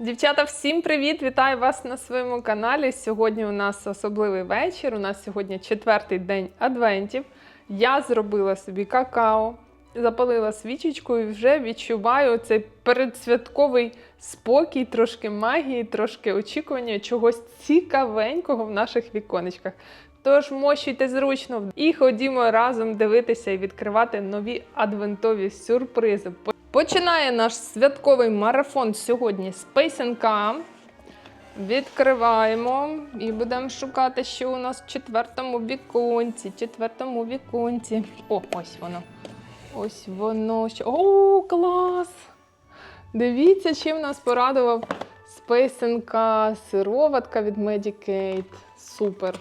Дівчата, всім привіт! Вітаю вас на своєму каналі. Сьогодні у нас особливий вечір. У нас сьогодні четвертий день адвентів. Я зробила собі какао, запалила свічечку і вже відчуваю цей передсвятковий спокій, трошки магії, трошки очікування чогось цікавенького в наших віконечках. Тож мощуйте зручно і ходімо разом дивитися і відкривати нові адвентові сюрпризи. Починає наш святковий марафон сьогодні з писанка. Відкриваємо і будемо шукати, що у нас в четвертому віконці. Четвертому віконці. О, ось воно. Ось воно. О, клас! Дивіться, чим нас порадував з писанка сироватка від Medicate. Супер.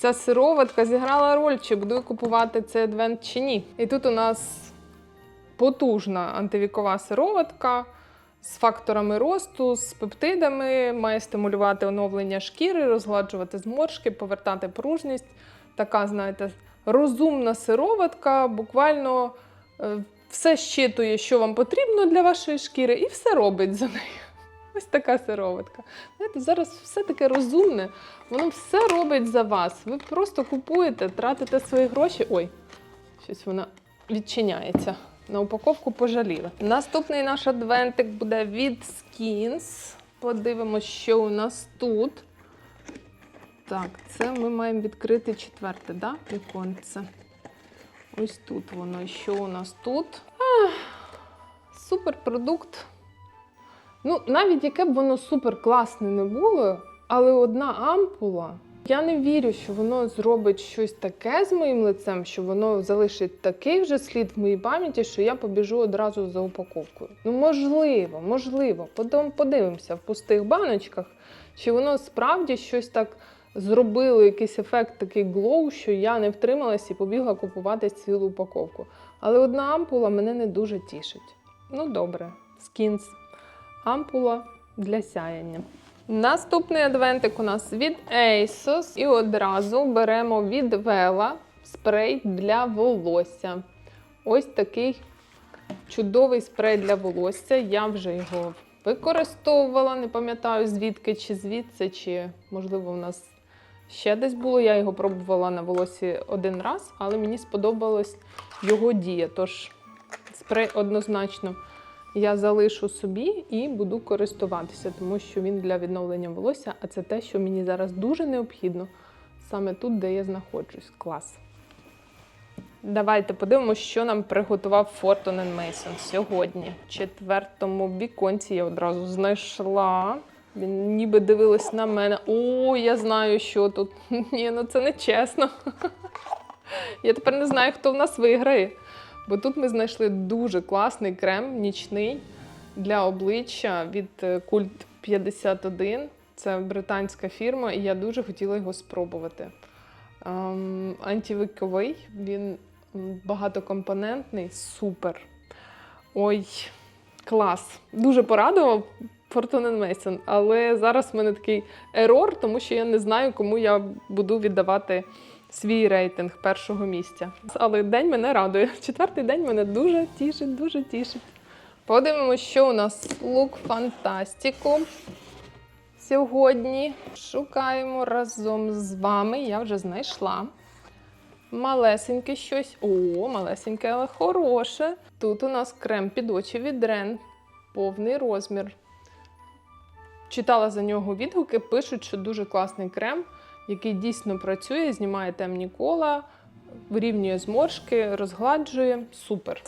Ця сироватка зіграла роль, чи буду я купувати цей адвент чи ні. І тут у нас потужна антивікова сироватка з факторами росту, з пептидами, має стимулювати оновлення шкіри, розгладжувати зморшки, повертати пружність. Така, знаєте, розумна сироватка, буквально е, все щитує, що вам потрібно для вашої шкіри, і все робить за нею. Ось така сироватка. Знаєте, зараз все таке розумне, воно все робить за вас. Ви просто купуєте, тратите свої гроші. Ой, щось вона відчиняється. На упаковку пожаліли. Наступний наш адвентик буде від Skins. Подивимось, що у нас тут. Так, це ми маємо відкрити четверте, да? віконце. Ось тут воно. Що у нас тут? Ах, суперпродукт. Ну, навіть яке б воно супер класне не було, але одна ампула. Я не вірю, що воно зробить щось таке з моїм лицем, що воно залишить такий вже слід в моїй пам'яті, що я побіжу одразу за упаковкою. Ну, можливо, можливо. Подивимося в пустих баночках, чи воно справді щось так зробило, якийсь ефект такий глоу, що я не втрималась і побігла купувати цілу упаковку. Але одна ампула мене не дуже тішить. Ну, добре, скінс. Ампула для сяяння. Наступний адвентик у нас від ASOS. І одразу беремо від Vela спрей для волосся. Ось такий чудовий спрей для волосся. Я вже його використовувала, не пам'ятаю звідки, чи звідси, чи, можливо, у нас ще десь було. Я його пробувала на волосі один раз, але мені сподобалась його дія. Тож спрей однозначно я залишу собі і буду користуватися, тому що він для відновлення волосся, а це те, що мені зараз дуже необхідно саме тут, де я знаходжусь. Клас. Давайте подивимося, що нам приготував Fortune Mason сьогодні. В четвертому віконці я одразу знайшла. Він ніби дивилась на мене. О, я знаю, що тут. Ні, ну це не чесно. Я тепер не знаю, хто в нас виграє. Бо тут ми знайшли дуже класний крем нічний для обличчя від е, Cult 51. Це британська фірма, і я дуже хотіла його спробувати. Ем, антивиковий, він багатокомпонентний, супер. Ой, клас! Дуже порадував Fortune Mason, але зараз в мене такий ерор, тому що я не знаю, кому я буду віддавати свій рейтинг першого місця. Але день мене радує. Четвертий день мене дуже тішить, дуже тішить. Подивимося, що у нас лук фантастику. Сьогодні шукаємо разом з вами. Я вже знайшла. Малесеньке щось. О, малесеньке, але хороше. Тут у нас крем під очі від Рен. Повний розмір. Читала за нього відгуки, пишуть, що дуже класний крем який дійсно працює, знімає темні кола, вирівнює зморшки, розгладжує. Супер.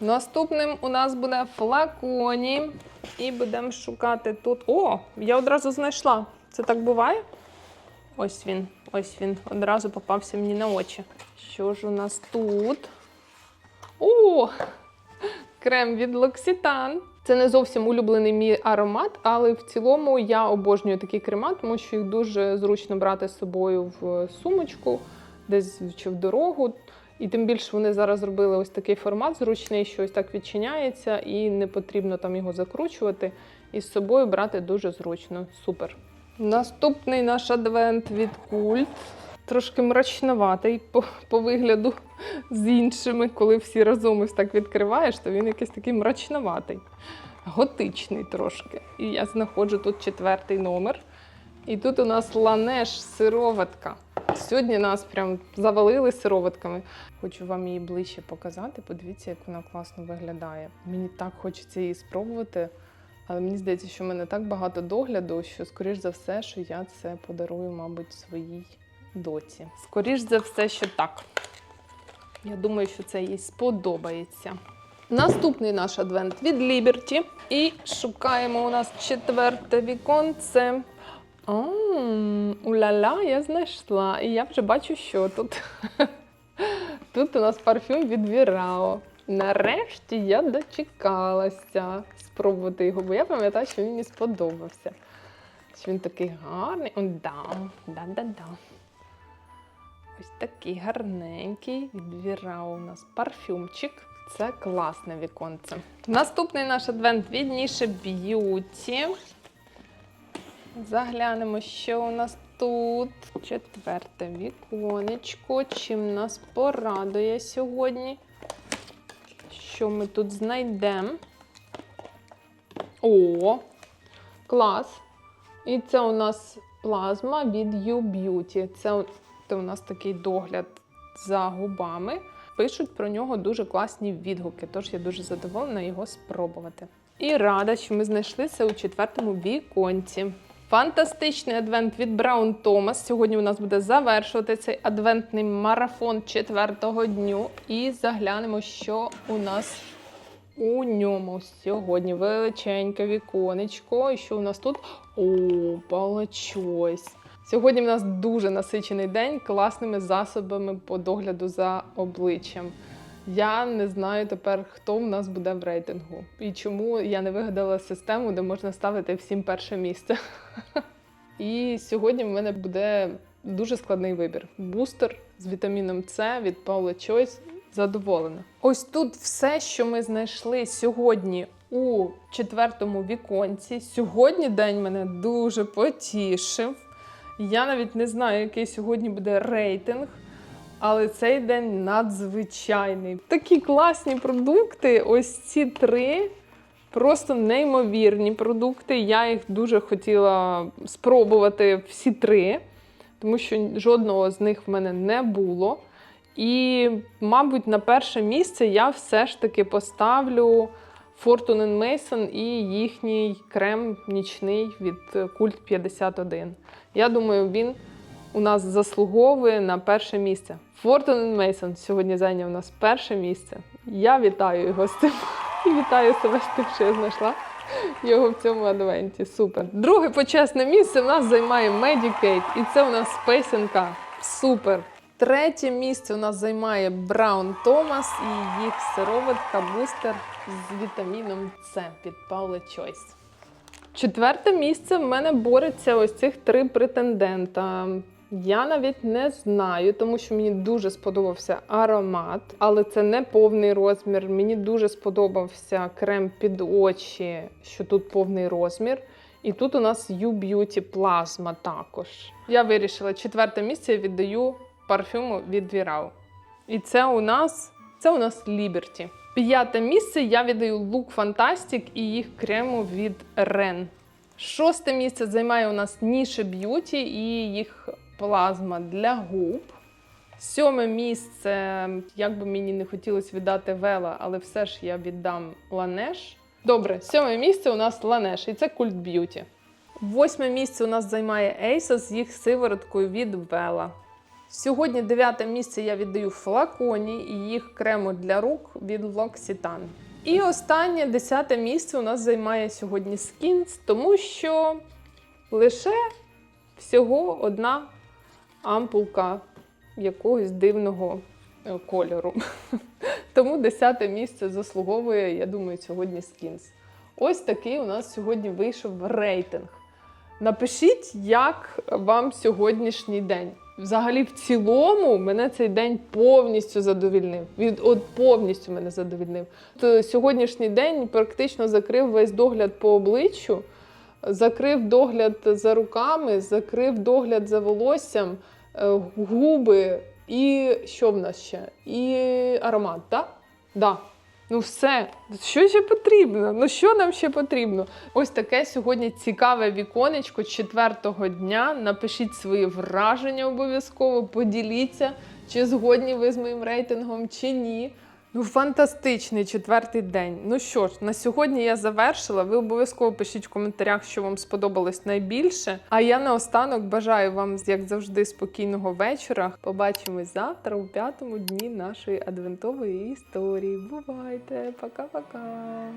Наступним у нас буде флаконі. І будемо шукати тут. О, я одразу знайшла. Це так буває? Ось він, ось він. Одразу попався мені на очі. Що ж у нас тут? О! Крем від L'Occitane. Це не зовсім улюблений мій аромат, але в цілому я обожнюю такі крема, тому що їх дуже зручно брати з собою в сумочку, десь чи в дорогу. І тим більше вони зараз зробили ось такий формат зручний, що ось так відчиняється, і не потрібно там його закручувати. І з собою брати дуже зручно. Супер. Наступний наш адвент від культ. трошки мрачноватий по, по вигляду з іншими. Коли всі разом ось так відкриваєш, то він якийсь такий мрачноватий, готичний трошки. І я знаходжу тут четвертий номер. І тут у нас ланеш сироватка. Сьогодні нас прям завалили сироватками. Хочу вам її ближче показати. Подивіться, як вона класно виглядає. Мені так хочеться її спробувати. Але мені здається, що в мене так багато догляду, що скоріш за все, що я це подарую, мабуть, своїй доці. Скоріш за все, що так. Я думаю, що це їй сподобається. Наступний наш адвент від Liberty. І шукаємо у нас четверте віконце. Уля-ля, я знайшла. І я вже бачу, що тут. Тут у нас парфюм від Вірао. Нарешті я дочекалася спробувати його, бо я пам'ятаю, що він мені сподобався. Що він такий гарний. О, да, да-да-да. Ось такий гарненький від Вірао у нас парфюмчик. Це класне віконце. Наступний наш адвент від Ніші Б'юті. Заглянемо, що у нас тут. Четверте віконечко. Чим нас порадує сьогодні? Що ми тут знайдемо? О, клас! І це у нас плазма від U Beauty. Це, це у нас такий догляд за губами. Пишуть про нього дуже класні відгуки, тож я дуже задоволена його спробувати. І рада, що ми знайшли це у четвертому віконці. Фантастичний адвент від Браун Томас. Сьогодні у нас буде завершувати цей адвентний марафон четвертого дню. І заглянемо, що у нас у ньому сьогодні. Величеньке віконечко. І що у нас тут? О, палачось. Сьогодні в нас дуже насичений день класними засобами по догляду за обличчям. Я не знаю тепер, хто в нас буде в рейтингу і чому я не вигадала систему, де можна ставити всім перше місце. І сьогодні в мене буде дуже складний вибір: бустер з вітаміном С від Paula Choice. Задоволена. Ось тут все, що ми знайшли сьогодні у четвертому віконці. Сьогодні день мене дуже потішив. Я навіть не знаю, який сьогодні буде рейтинг. Але цей день надзвичайний. Такі класні продукти. Ось ці три просто неймовірні продукти. Я їх дуже хотіла спробувати всі три, тому що жодного з них в мене не було. І, мабуть, на перше місце я все ж таки поставлю Fortune Mason і їхній крем нічний від Культ 51. Я думаю, він у нас заслуговує на перше місце. Fortune Mason сьогодні зайняв у нас перше місце. Я вітаю його з цим і вітаю себе з тим, що я знайшла його в цьому адвенті. Супер. Друге почесне місце в нас займає Medicate, і це у нас Space Супер. Третє місце у нас займає Браун Томас і їх сироватка бустер з вітаміном С від Paula Choice. Четверте місце в мене бореться ось цих три претендента. Я навіть не знаю, тому що мені дуже сподобався аромат, але це не повний розмір. Мені дуже сподобався крем під очі, що тут повний розмір. І тут у нас U Beauty Plasma також. Я вирішила четверте місце я віддаю парфюму від Viraw. І це у нас це у нас Liberty. П'яте місце я віддаю Look Fantastic і їх крему від Ren. Шосте місце займає у нас Nisha Beauty і їх плазма для губ. Сьоме місце, як би мені не хотілося віддати Вела, але все ж я віддам Ланеш. Добре, сьоме місце у нас Ланеш, і це Cult Beauty. Восьме місце у нас займає Asos з їх сивороткою від Вела. Сьогодні дев'яте місце я віддаю флаконі і їх крему для рук від L'Occitane. І останнє десяте місце у нас займає сьогодні Skins, тому що лише всього одна ампулка якогось дивного е, кольору. Тому десяте місце заслуговує, я думаю, сьогодні Skins. Ось такий у нас сьогодні вийшов рейтинг. Напишіть, як вам сьогоднішній день. Взагалі, в цілому, мене цей день повністю задовільнив. Від от повністю мене задовільнив. Т- Сьогоднішній день практично закрив весь догляд по обличчю, закрив догляд за руками, закрив догляд за волоссям. е, губи, і що в нас ще? І аромат, так? Да? Ну все, що ще потрібно? Ну що нам ще потрібно? Ось таке сьогодні цікаве віконечко четвертого дня. Напишіть свої враження обов'язково, поділіться, чи згодні ви з моїм рейтингом, чи ні. Ну, фантастичний четвертий день. Ну що ж, на сьогодні я завершила. Ви обов'язково пишіть в коментарях, що вам сподобалось найбільше. А я наостанок бажаю вам, як завжди, спокійного вечора. Побачимось завтра у п'ятому дні нашої адвентової історії. Бувайте, пока-пока!